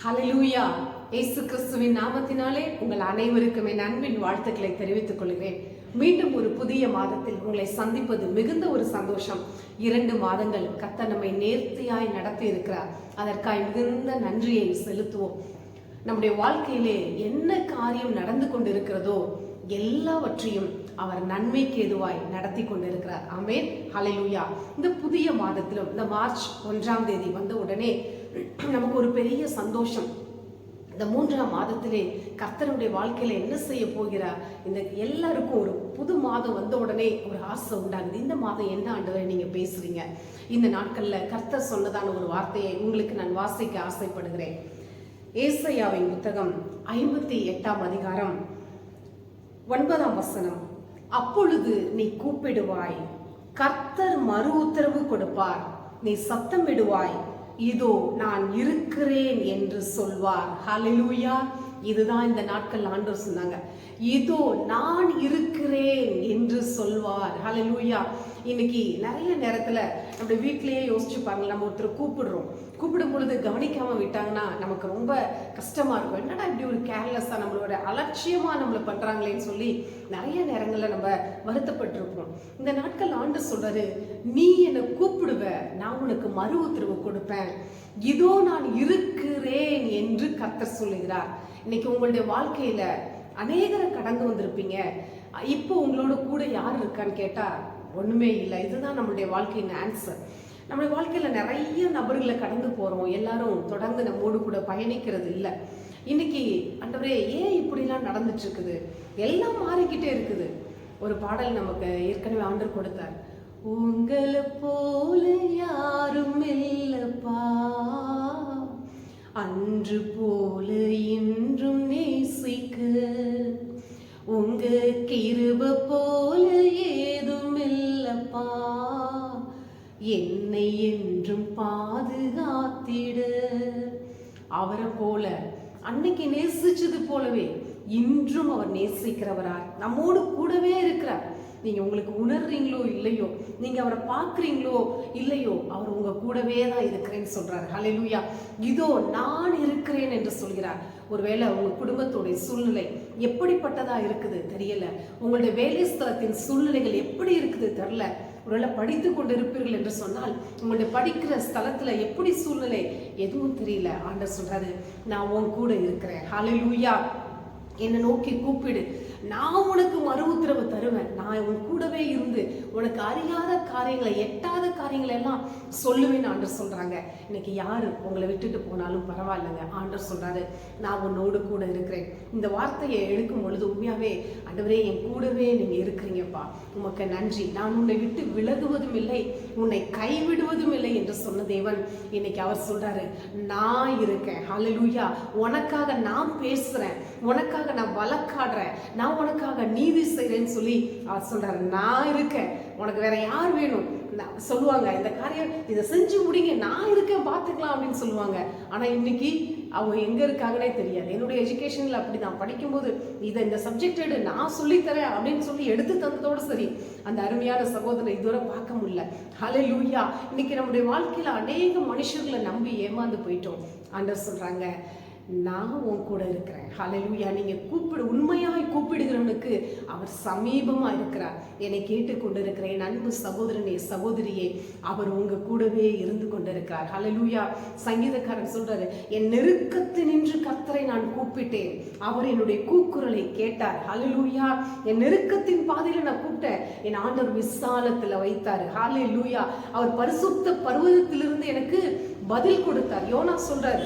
Hallelujah இயேசு கிறிஸ்துவின் நாமத்தினாலே உங்கள் அனைவருக்குமே நண்பின் வாழ்த்துக்களை தெரிவித்துக் கொள்கிறேன். மீண்டும் ஒரு புதிய மாதத்தில் உங்களை சந்திப்பது மிகுந்த ஒரு சந்தோஷம். இரண்டு மாதங்கள் கத்த நம்மை நேர்த்தியாய் நடத்தி இருக்கிறார் அதற்காய் மிகுந்த நன்றியை செலுத்துவோம். நம்முடைய வாழ்க்கையிலே என்ன காரியம் நடந்து கொண்டிருக்கிறதோ எல்லாவற்றையும் அவர் நன்மைக்கு எதுவாய் நடத்தி கொண்டிருக்கிறார். ஆமென். ஹலலூயா இந்த புதிய மாதத்திலும் இந்த மார்ச் ஒன்றாம் தேதி வந்த உடனே நமக்கு ஒரு பெரிய சந்தோஷம். இந்த மூன்றாம் மாதத்திலே கர்த்தருடைய வாழ்க்கையில என்ன செய்ய போகிறார்? இந்த எல்லாருக்கும் ஒரு புது மாதம் வந்த உடனே ஒரு ஆசை உண்டாகுது. இந்த மாதம் என்ன ஆண்டு நீங்க பேசுறீங்க? இந்த நாட்கள்ல கர்த்தர் சொன்னதான ஒரு வார்த்தையை உங்களுக்கு நான் வாசிக்க ஆசைப்படுகிறேன். ஏசையாவின் புத்தகம் ஐம்பத்தி எட்டாம் அதிகாரம் ஒன்பதாம் வசனம். அப்பொழுது நீ கூப்பிடுவாய் கர்த்தர் மறு உத்தரவு கொடுப்பார். நீ சத்தமிடுவாய் இதோ நான் இருக்கிறேன் என்று சொல்வார். ஹalleluya இதுதான் இந்த நாட்கள் ஆண்டவர் சொன்னாங்க. இதோ நான் இருக்கிறேன் என்று சொல்வார். ஹalleluya இன்னைக்கு நிறைய நேரத்தில் நம்ம வீட்டிலேயே யோசிச்சு பாருங்கள் நம்ம ஒருத்தர் கூப்பிடுறோம். கூப்பிடும் பொழுது கவனிக்காமல் விட்டாங்கன்னா நமக்கு ரொம்ப கஷ்டமாக இருக்கும். என்னடா இப்படி ஒரு கேர்லெஸ்ஸாக நம்மளோட அலட்சியமாக நம்மளை பண்ணுறாங்களேன்னு சொல்லி நிறைய நேரங்களில் நம்ம வருத்தப்பட்டிருப்போம். இந்த நாட்கள் ஆண்டு சொல்றாரு நீ என்னை கூப்பிடுவ நான் உனக்கு மறு உத்தரவு கொடுப்பேன். இதோ நான் இருக்கிறேன் என்று கர்த்தர் சொல்லுகிறார். இன்னைக்கு உங்களுடைய வாழ்க்கையில் அநேகரை கடந்து வந்திருப்பீங்க. இப்போ உங்களோட கூட யார் இருக்கான்னு கேட்டால் ஒன்றுமே இல்லை. இதுதான் நம்மளுடைய வாழ்க்கையின் ஆன்சர் நம்மளுடைய வாழ்க்கையில் நிறைய நபர்களை கடந்து போகிறோம் எல்லாரும் தொடர்ந்து நம்மோடு கூட பயணிக்கிறது இல்லை. இன்னைக்கு அண்டவரே ஏன் இப்படிலாம் நடந்துட்டு இருக்குது எல்லாம் மாறிக்கிட்டே இருக்குது. ஒரு பாடல் நமக்கு ஏற்கனவே ஆண்டர் கொடுத்தார். உங்களை போல யாரும் இல்லப்பா. அன்று போல இன்றும் நேசிக்க. உங்க கிருப போல அவரை போல அன்னைக்கு நேசிச்சது போலவே இன்றும் அவர் நேசிக்கிறவரார். நம்மோடு கூடவே இருக்கிறார். நீங்க உங்களுக்கு உணர்றீங்களோ இல்லையோ நீங்க அவரை பார்க்குறீங்களோ இல்லையோ அவர் உங்க கூடவே தான் இருக்கிறேன்னு சொல்றாரு. ஹலெலுயா இதோ நான் இருக்கிறேன் என்று சொல்கிறார். ஒருவேளை உங்க குடும்பத்தோடைய சூழ்நிலை எப்படிப்பட்டதா இருக்குது தெரியல. உங்களுடைய வேலை ஸ்தலத்தின் சூழ்நிலைகள் எப்படி இருக்குது தெரியல. ஒருவேளை படித்து கொண்டு இருப்பீர்கள் என்று சொன்னால் உங்களுடைய படிக்கிற ஸ்தலத்தில் எப்படி சூழ்நிலை? எதுவும் தெரியல. ஆண்டர் சொல்கிறாரு நான் உன் கூட இருக்கிறேன். ஹalleluya என்னை நோக்கி கூப்பிடு. நான் உனக்கு மறு உத்தரவு தருவேன். நான் உன் கூடவே இருந்து உனக்கு அறியாத காரியங்களை எட்டாத காரியங்களை எல்லாம் சொல்லுவேன் ஆண்டர் சொல்றாங்க. இன்னைக்கு யாரு உங்களை விட்டுட்டு போனாலும் பரவாயில்லைங்க ஆண்டர் சொல்றாரு நான் உன்னோடு கூட இருக்கிறேன். இந்த வார்த்தையை எடுக்கும் பொழுது உண்மையாவே ஆண்டவரே என் கூடவே நீங்க இருக்கிறீங்கப்பா. உமக்கு நன்றி. நான் உன்னை விட்டு விலகுவதும் இல்லை உன்னை கைவிடுவதும் இல்லை என்று சொன்ன தேவன் இன்னைக்கு அவர் சொல்றாரு நான் இருக்கேன். ஹலலூயா உனக்காக நான் பேசுறேன். உனக்காக நான் வழக்காடுறேன். நான் உனக்காக நீதி செய்கிறேன்னு சொல்லி அவர் சொல்கிறார் நான் இருக்கேன். உனக்கு வேற யார் வேணும்? நான் சொல்லுவாங்க இந்த காரியம் இதை செஞ்சு முடிங்க. நான் இருக்கேன் பார்த்துக்கலாம் அப்படின்னு சொல்லுவாங்க. ஆனால் இன்னைக்கு அவங்க எங்க இருக்காங்கன்னே தெரியாது. என்னுடைய எஜுகேஷனில் அப்படி நான் படிக்கும்போது இதை இந்த சப்ஜெக்ட் எடு நான் சொல்லித்தரேன் அப்படின்னு சொல்லி எடுத்து தந்ததோட சரி அந்த அருமையான சகோதரனை இதுவரை பார்க்க முடியல. ஹலே லூயா இன்னைக்கு நம்முடைய வாழ்க்கையில் அநேக மனுஷர்களை நம்பி ஏமாந்து போயிட்டோம். ஆண்டர் சொல்கிறாங்க நான் உன் கூட இருக்கிறேன். ஹலலூயா நீங்கள் கூப்பிடு உண்மையாய் கூப்பிடுகிறவனுக்கு அவர் சமீபமாக இருக்கிறார். என்னை கேட்டுக்கொண்டு இருக்கிறேன் அன்பு சகோதரனே சகோதரியே அவர் உங்க கூடவே இருந்து கொண்டிருக்கிறார். ஹலலூயா சங்கீதக்காரன் சொல்கிறாரு என் நெருக்கத்து நின்று கர்த்தரை நான் கூப்பிட்டேன். அவர் என்னுடைய கூக்குரலை கேட்டார். ஹலலூயா என் நெருக்கத்தின் பாதையில் நான் கூப்பிட்டேன். என் ஆண்டவர் விசாலத்தில் வைத்தார். ஹalleluya அவர் பரிசுத்த பருவதத்திலிருந்து எனக்கு பதில் கொடுத்தார். யோனா சொல்கிறார்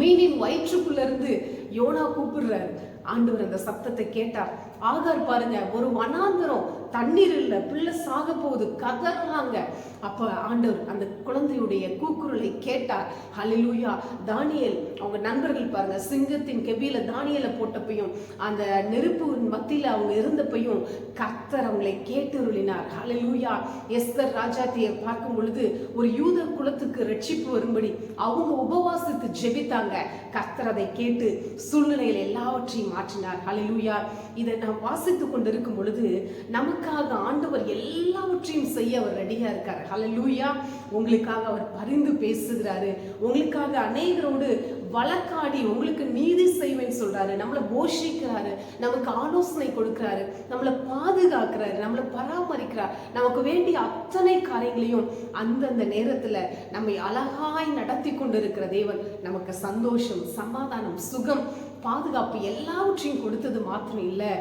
மீனின் வயிற்றுக்குள்ள இருந்து யோனா கூப்பிடுறாரு. ஆண்டவர் அந்த சத்தத்தை கேட்டார். ஆகார் பாருங்க ஒரு வனாந்தரம் தண்ணீர் இல்லை பிள்ளை சாக போகுது கதறாங்க. அப்ப ஆண்டவர் அந்த குழந்தையுடைய கூக்குரலை கேட்டார். ஹலிலூயா தானியல் அவங்க நண்பர்கள் பாருங்க சிங்கத்தின் கெபியில தானியலை போட்டப்பையும் அந்த நெருப்பு மத்தியில அவங்க இருந்தப்பையும் கர்த்தர் அவங்களை கேட்டுருளினார் ஹலிலூயா எஸ்தர் ராஜாத்தியை பார்க்கும் பொழுது ஒரு யூத குலத்துக்கு ரட்சிப்பு வரும்படி அவங்க உபவாசத்து ஜெபித்தாங்க. கர்த்தர் அதை கேட்டு சூழ்நிலையில் எல்லாவற்றையும் மாற்றினார். ஹலிலூயா இதை நாம் வாசித்து கொண்டிருக்கும் பொழுது நமக்காக ஆண்டவர் எல்லாவற்றையும் செய்ய அவர் ரெடியா இருக்கார். ஹலலூயா உங்களுக்காக அவர் பரிந்து பேசுகிறாரு. உங்களுக்காக அநேகரோடு வழக்காடி உங்களுக்கு நீதி செய்வேன்னு சொல்றாரு. நம்மளை போஷிக்கிறாரு. நமக்கு ஆலோசனை கொடுக்கிறாரு. நம்மளை பாதுகாக்கிறாரு. நம்மளை பராமரிக்கிறார். நமக்கு வேண்டிய அத்தனை காரியங்களையும் அந்தந்த நேரத்துல நம்மை அழகாய் நடத்தி கொண்டிருக்கிற தேவன். நமக்கு சந்தோஷம் சமாதானம் சுகம் பாதுகாப்பு எல்லாவற்றையும் கொடுத்தது மாத்திரம் இல்லை.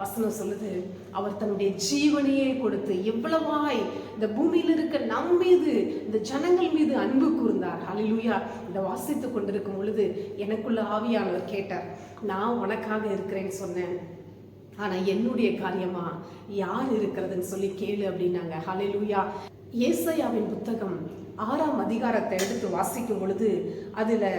வசனம் சொல்லுது அவர் தன்னுடைய ஜீவனையே கொடுத்து எவ்வளவாய் இந்த பூமியில் இருக்க நம் மீது இந்த ஜனங்கள் மீது அன்பு கூர்ந்தார். ஹalleluya இதை வாசித்து கொண்டிருக்கும் பொழுது எனக்குள்ள ஆவியானவர் கேட்டார் நான் உனக்காக இருக்கிறேன்னு சொன்னேன். ஆனா என்னுடைய காரியமா? யார் இருக்கிறதுன்னு சொல்லி கேளு அப்படின்னாங்க. ஹalleluya ஏசையாவின் புத்தகம் ஆறாம் அதிகாரத்தை எடுத்து வாசிக்கும் பொழுது அதில்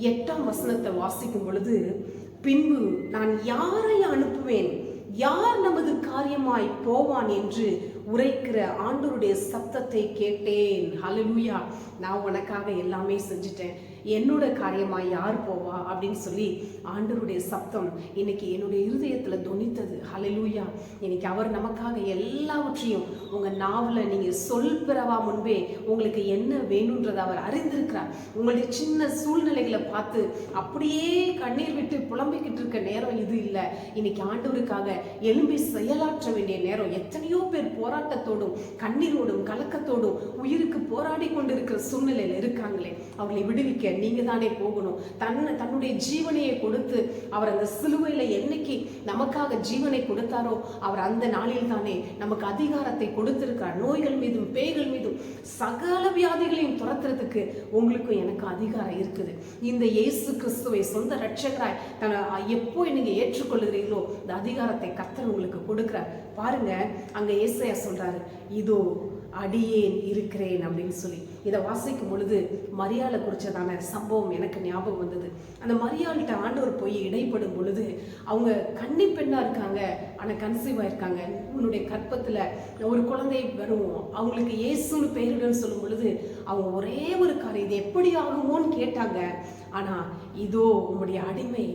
எட்டாம் வசனத்தை வாசிக்கும் பொழுது பின்பு நான் யாரை அனுப்புவேன்? யார் நமது காரியமாய் போவான் என்று உரைக்கிற ஆண்டோருடைய சத்தத்தை கேட்டேன். ஹலலூயா நான் உனக்காக எல்லாமே செஞ்சுட்டேன். என்னோட காரியமா யார் போவா அப்படின்னு சொல்லி ஆண்டவருடைய சப்தம் இன்னைக்கு என்னுடைய இருதயத்துல தொனித்தது. ஹலலூயா இன்னைக்கு அவர் நமக்காக எல்லாவற்றையும் உங்க நாவல நீங்க சொல் பெறவா முன்பே உங்களுக்கு என்ன வேணுன்றதை அவர் அறிந்திருக்கிறார். உங்களுடைய சின்ன சூழ்நிலைகளை பார்த்து அப்படியே கண்ணீர் விட்டு புலம்பிக்கிட்டு இருக்க நேரம் இது இல்லை. இன்னைக்கு ஆண்டவருக்காக எழும்பி செயலாற்ற வேண்டிய நேரம் எத்தனையோ பேர் போராட்டத்தோடும் கண்ணீரோடும் கலக்கத்தோடும் உயிருக்கு போராடி இருக்கிற சூழ்நிலையில் இருக்காங்களே அவர்களை விடுவிக்க நீங்கள் தானே போகணும். தன்னை தன்னுடைய ஜீவனையை கொடுத்து அவர் அந்த சிலுவையில் என்னைக்கு நமக்காக ஜீவனை கொடுத்தாரோ அவர் அந்த நாளில் தானே நமக்கு அதிகாரத்தை கொடுத்திருக்கார் நோய்கள் மீதும் பேய்கள் மீதும் சகல வியாதிகளையும் துரத்துறதுக்கு உங்களுக்கும் எனக்கு அதிகாரம் இருக்குது. இந்த இயேசு கிறிஸ்துவை சொந்த ரட்சகராய் தன்னை எப்போ நீங்கள் ஏற்றுக்கொள்கிறீர்களோ இந்த அதிகாரத்தை கத்தர் உங்களுக்கு கொடுக்குறார். பாருங்க அங்கே ஏசையா சொல்றாரு இதோ அடியேன் இருக்கிறேன் அப்படின்னு சொல்லி. இதை வாசிக்கும் பொழுது மரியாதை குறித்ததான சம்பவம் எனக்கு ஞாபகம் வந்தது. அந்த மரியாள்கிட்ட ஆண்டவர் போய் இடைப்படும் பொழுது அவங்க கன்னி பெண்ணாக இருக்காங்க ஆனால் கன்சீவ் ஆயிருக்காங்க. உன்னுடைய கற்பத்தில் ஒரு குழந்தை வரும். அவங்களுக்கு இயேசுன்னு பெயருடன் சொல்லும் பொழுது அவங்க ஒரே ஒரு காரியம் இது எப்படி ஆகுமோன்னு கேட்டாங்க. ஆனால் இதோ உங்களுடைய அடிமை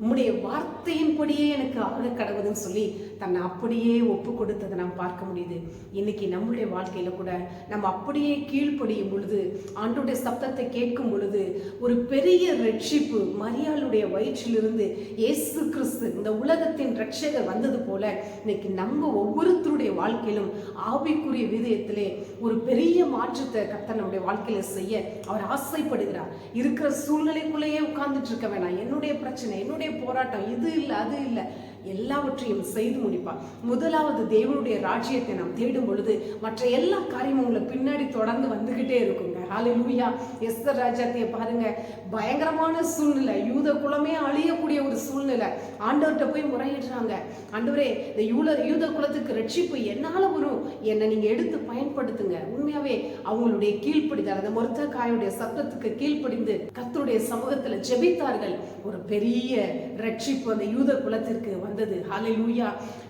உம்முடைய வார்த்தையின்படியே எனக்கு ஆக கடவுதுன்னு சொல்லி தன்னை அப்படியே ஒப்பு கொடுத்ததை நாம் பார்க்க முடியுது. இன்னைக்கு நம்முடைய வாழ்க்கையில கூட நம்ம அப்படியே கீழ்ப்படியும் பொழுது ஆண்டோடைய சப்தத்தை கேட்கும் பொழுது ஒரு பெரிய ரட்சிப்பு மரியாளுடைய வயிற்றிலிருந்து இயேசு கிறிஸ்து இந்த உலகத்தின் ரட்சகர் வந்தது போல இன்னைக்கு நம்ம ஒவ்வொருத்தருடைய வாழ்க்கையிலும் ஆவிக்குரிய விதயத்திலே ஒரு பெரிய மாற்றத்தை கர்த்தர் நம்முடைய வாழ்க்கையில செய்ய அவர் ஆசைப்படுகிறார். இருக்கிற சூழ்நிலைக்குள்ளேயே உட்கார்ந்துட்டு இருக்க வேணாம் என்னுடைய பிரச்சனை என்னுடைய போராட்டம் இது இல்லை அது இல்லை. எல்லாவற்றையும் செய்து முடிப்பார். முதலாவது தேவனுடைய ராஜ்யத்தை நாம் தேடும் பொழுது மற்ற எல்லா காரியமும் உங்களை பின்னாடி தொடர்ந்து வந்துகிட்டே இருக்குங்க எஸ்தர் ராஜாத்தியை பாருங்க. பயங்கரமான சூழ்நிலை. யூத குலமே அழியக்கூடிய ஒரு சூழ்நிலை. ஆண்டவர்கிட்ட போய் முறையிடுறாங்க. ஆண்டவரே இந்த யூல யூத குலத்துக்கு ரட்சிப்பு என்னால வரும்? என்னை நீங்க எடுத்து பயன்படுத்துங்க. உண்மையாவே அவங்களுடைய கீழ்ப்படிதார் அந்த மொத்த காயுடைய சத்தத்துக்கு கீழ்ப்படிந்து கத்தருடைய சமூகத்துல ஜெபித்தார்கள். ஒரு பெரிய ரட்சிப்பு அந்த யூத குலத்திற்கு வந்தது. ஹalleluya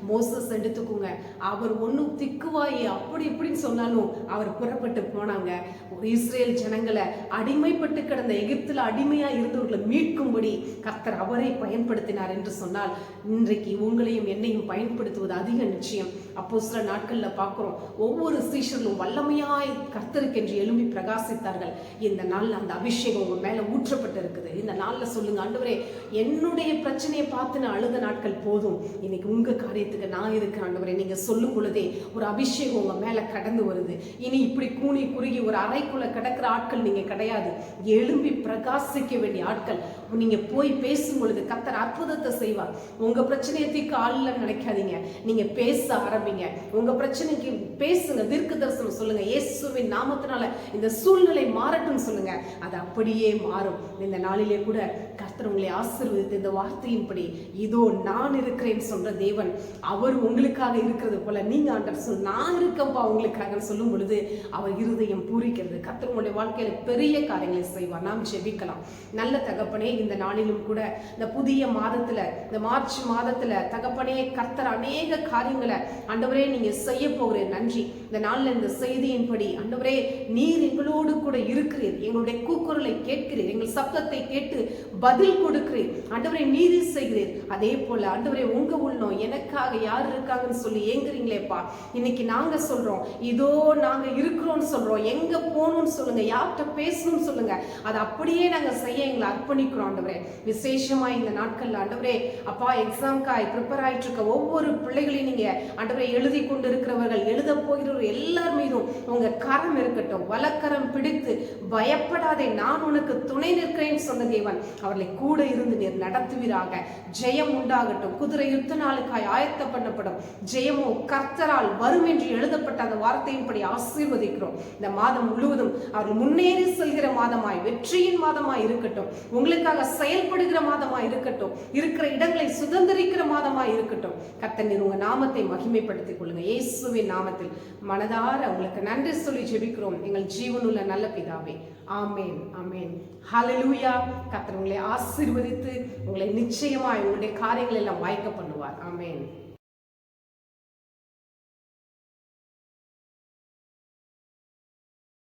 மோசஸ் எடுத்துக்கோங்க. அவர் ஒன்றும் திக்குவாயி அப்படி இப்படின்னு சொன்னாலும் அவர் புறப்பட்டு போனாங்க. ஒரு இஸ்ரேல் ஜனங்களை அடிமைப்பட்டு கிடந்த எகிப்துல அடிமையா இருந்தவர்களை மீட்கும்படி கர்த்தர் அவரை பயன்படுத்தினார் என்று சொன்னால் இன்றைக்கு உங்களையும் என்னையும் பயன்படுத்துவது அதிக நிச்சயம். அப்போ சில நாட்கள்ல பார்க்கிறோம் ஒவ்வொரு சீஷர்களும் வல்லமையாய் கர்த்தருக்கென்று எழும்பி பிரகாசித்தார்கள். இந்த நாள்ல அந்த அபிஷேகம் உங்க மேல ஊற்றப்பட்டு இருக்குது இந்த நாள்ல சொல்லுங்க ஆண்டவரே என்னுடைய பிரச்சனையை பார்த்து நான் அழுத நாட்கள் போதும். இன்னைக்கு உங்க காரியத்துக்கு நான் இருக்கிறேன் ஆண்டவரே. நீங்க சொல்லும் பொழுதே ஒரு அபிஷேகம் உங்க மேல கடந்து வருது. இனி இப்படி கூனி குறுகி ஒரு அறைக்குள்ள கிடக்கிற ஆட்கள் நீங்க கிடையாது. எழும்பி பிரகாசிக்க வேண்டிய ஆட்கள். நீங்கள் போய் பேசும் பொழுது கத்தர் அற்புதத்தை செய்வார். உங்கள் பிரச்சனையை தீர்க்க ஆளில் நினைக்காதீங்க நீங்கள் பேச ஆரம்பிங்க. உங்கள் பிரச்சனைக்கு பேசுங்க. தீர்க்க தரிசனம் சொல்லுங்க. இயேசுவின் நாமத்தினால இந்த சூழ்நிலை மாறட்டும் சொல்லுங்க. அது அப்படியே மாறும். இந்த நாளிலே கூட கர்த்தர் உங்களை ஆசீர்வதித்து இந்த வார்த்தையின்படி இதோ நான் இருக்கிறேன் சொல்ற தேவன் அவர் உங்களுக்காக இருக்கிறது போல நீங்க ஆண்டர் சொல் நான் இருக்கப்பா உங்களுக்காக சொல்லும் பொழுது அவர் இருதயம் பூரிக்கிறது. கர்த்தர் உங்களுடைய வாழ்க்கையில பெரிய காரியங்களை செய்வார். நாம் ஜெபிக்கலாம். நல்ல தகப்பனே இந்த நாளிலும் கூட இந்த புதிய மாதத்துல இந்த மார்ச் மாதத்துல தகப்பனே கர்த்தர் அநேக காரியங்களை ஆண்டவரே நீங்க செய்ய போகிறேன் நன்றி. இந்த நாள்ல இந்த செய்தியின்படி ஆண்டவரே நீர் எங்களோடு கூட இருக்கிறீர். எங்களுடைய கூக்குரலை கேட்கிறீர். எங்கள் சப்தத்தை கேட்டு பதில் கொடுக்கிறீர். அண்டவரே நீதி செய்கிறீர். அதே போல அண்டவரே உங்க உள்ளம் எனக்காக யார் இருக்காங்கன்னு சொல்லி ஏங்குறீங்களேப்பா. இன்னைக்கு நாங்க சொல்றோம். இதோ நாங்க இருக்கிறோம்னு சொல்றோம். எங்க போகணும்னு சொல்லுங்க. யார்கிட்ட பேசணும்னு சொல்லுங்க. அதை அப்படியே நாங்க செய்ய எங்களை அர்ப்பணிக்கிறோம். ஆண்டவரே. விசேஷமா இந்த நாட்கள்ல ஆண்டவரே. அப்பா எக்ஸாம்காய் ப்ரிப்பேர் ஆயிட்டு இருக்க ஒவ்வொரு பிள்ளைகளையும் நீங்க ஆண்டவரை எழுதி கொண்டு இருக்கிறவர்கள் எழுத போகிறவர் எல்லார் மீதும் உங்க கரம் இருக்கட்டும். வலக்கரம் பிடித்து பயப்படாதே நான் உனக்கு துணை நிற்கிறேன்னு சொன்ன தேவன். அவர்களை கூட இருந்து நீர் நடத்துவீராக. ஜெயம் உண்டாகட்டும். குதிரை யுத்த நாளுக்காய் ஆயத்த பண்ணப்படும். ஜெயமோ கர்த்தரால் வரும் என்று எழுதப்பட்ட அந்த வார்த்தையின்படி ஆசீர்வதிக்கிறோம். இந்த மாதம் முழுவதும் அவர் முன்னேறி செல்கிற மாதமாய் வெற்றியின் மாதமாய் இருக்கட்டும். உங்களுக்காக செயல்படுகிற மாதமா இருக்கட்டும் இருக்கிற இடங்களை சுதந்திரிக்கிற மாதமா இருக்கட்டும் கத்தன் உங்க நாமத்தை மகிமைப்படுத்திக் கொள்ளுங்க. இயேசுவின் நாமத்தில் மனதார உங்களுக்கு நன்றி சொல்லி ஜெபிக்கிறோம். எங்கள் ஜீவனுள்ள நல்ல பிதாவே. ஆமேன் ஆமேன். ஹலலூயா கத்தன் உங்களை ஆசீர்வதித்து உங்களை நிச்சயமா உங்களுடைய காரியங்கள் எல்லாம் வாய்க்க பண்ணுவார். ஆமேன்.